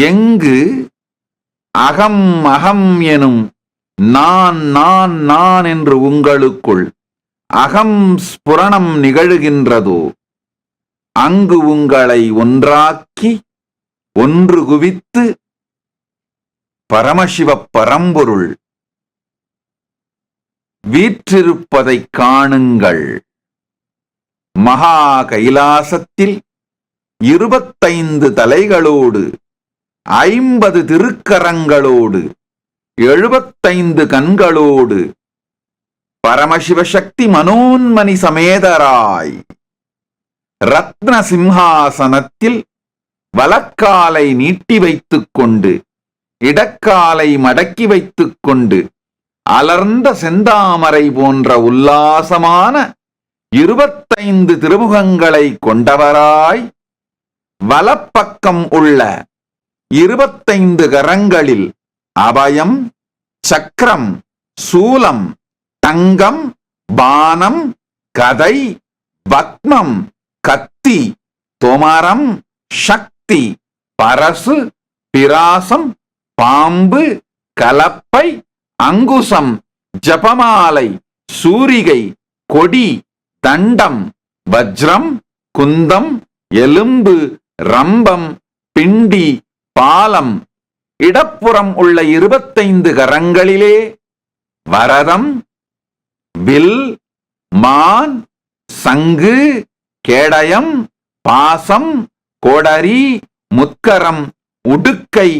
எங்கு? அகம் அகம் எனும் நான் நான் நான் என்று உங்களுக்குள் அகம் ஸ்புரணம் நிகழுகின்றதோ அங்கு உங்களை ஒன்றாக்கி ஒன்று குவித்து பரமசிவ பரம்பொருள் வீற்றிருப்பதைக் காணுங்கள். மகா கைலாசத்தில் இருபத்தைந்து தலைகளோடு ஐம்பது திருக்கரங்களோடு எழுபத்தைந்து கண்களோடு பரமசிவ சக்தி மனோன்மணி சமேதராய் ரத்ன சிம்ஹாசனத்தில் வலக்காலை நீட்டி வைத்துக் கொண்டு இடக்காலை மடக்கி வைத்துக் கொண்டு அலர்ந்த செந்தாமரை போன்ற உல்லாசமான இருபத்தைந்து திருமுகங்களை கொண்டவராய் வலப்பக்கம் உள்ள இருபத்தைந்து கரங்களில் அபயம் சக்கரம் சூலம் தங்கம் பானம் கதை பத்மம் கத்தி தொமரம் சக்தி பரசு பிராசம் பாம்பு கலப்பை அங்குசம் ஜபமாலை சூரிகை கொடி தண்டம் வஜ்ரம் குந்தம் எலும்பு ரம்பம் பிண்டி பாலம் இடப்புறம் உள்ள இருபத்தைந்து கரங்களிலே வரதம் வில் மான் சங்கு கேடயம் பாசம் கோடரி முத்கரம் உடுக்கை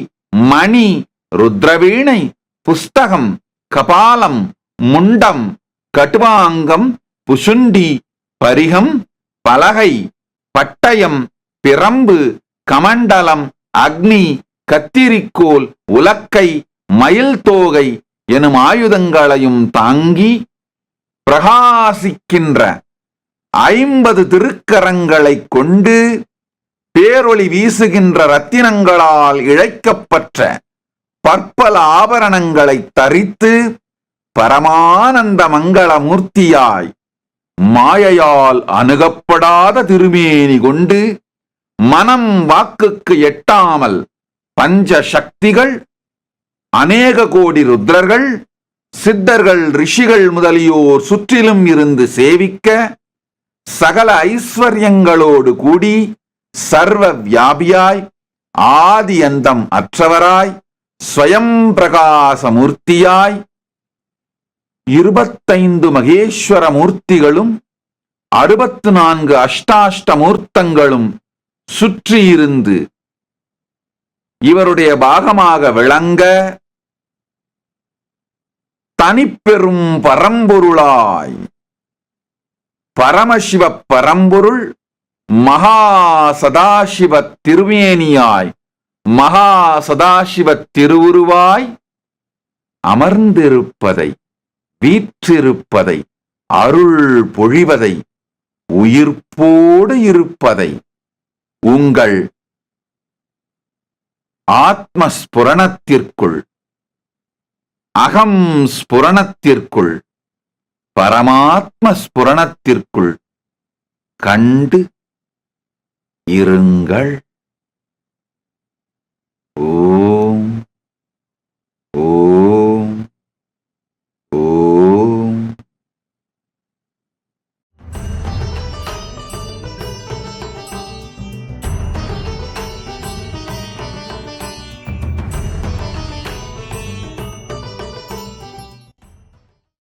மணி ருத்ரவீணை புஸ்தகம் கபாலம் முண்டம் கட்டுவாங்கம் புசுண்டி பரிகம் பலகை பட்டயம் பிரம்பு கமண்டலம் அக்னி கத்திரிக்கோல் உலக்கை மயில் தோகை எனும் ஆயுதங்களையும் தாங்கி பிரகாசிக்கின்ற ஐம்பது திருக்கரங்களைக் கொண்டு பேரொளி வீசுகின்ற ரத்தினங்களால் இழைக்கப்பட்ட பற்பல ஆபரணங்களை தரித்து பரமானந்த மங்கள மூர்த்தியாய் மாயையால் அணுகப்படாத திருமேனி கொண்டு மனம் வாக்குக்கு எட்டாமல் பஞ்ச சக்திகள் அநேக கோடி ருத்ரர்கள் சித்தர்கள் ரிஷிகள் முதலியோர் சுற்றிலும் இருந்து சேவிக்க சகல ஐஸ்வர்யங்களோடு கூடி சர்வ வியாபியாய் ஆதி அந்தம் அற்றவராய் ஸ்வயம் பிரகாசமூர்த்தியாய் இருபத்தைந்து மகேஸ்வர மூர்த்திகளும் அறுபத்து நான்கு அஷ்டாஷ்டமூர்த்தங்களும் சுற்றி சுற்றியிருந்து இவருடைய பாகமாக விளங்க தனிப்பெரும் பரம்பொருளாய் பரமசிவ பரம்பொருள் மகா சதாசிவ திருமேனியாய் மகா சதாசிவ திருவுருவாய் அமர்ந்திருப்பதை வீற்றிருப்பதை அருள் பொழிவதை உயிர்ப்போடு இருப்பதை உங்கள் ஆத்மஸ்புரணத்திற்குள் அகம் ஸ்புரணத்திற்குள் பரமாத்ம ஸ்புரணத்திற்குள் கண்டு இருங்கள்.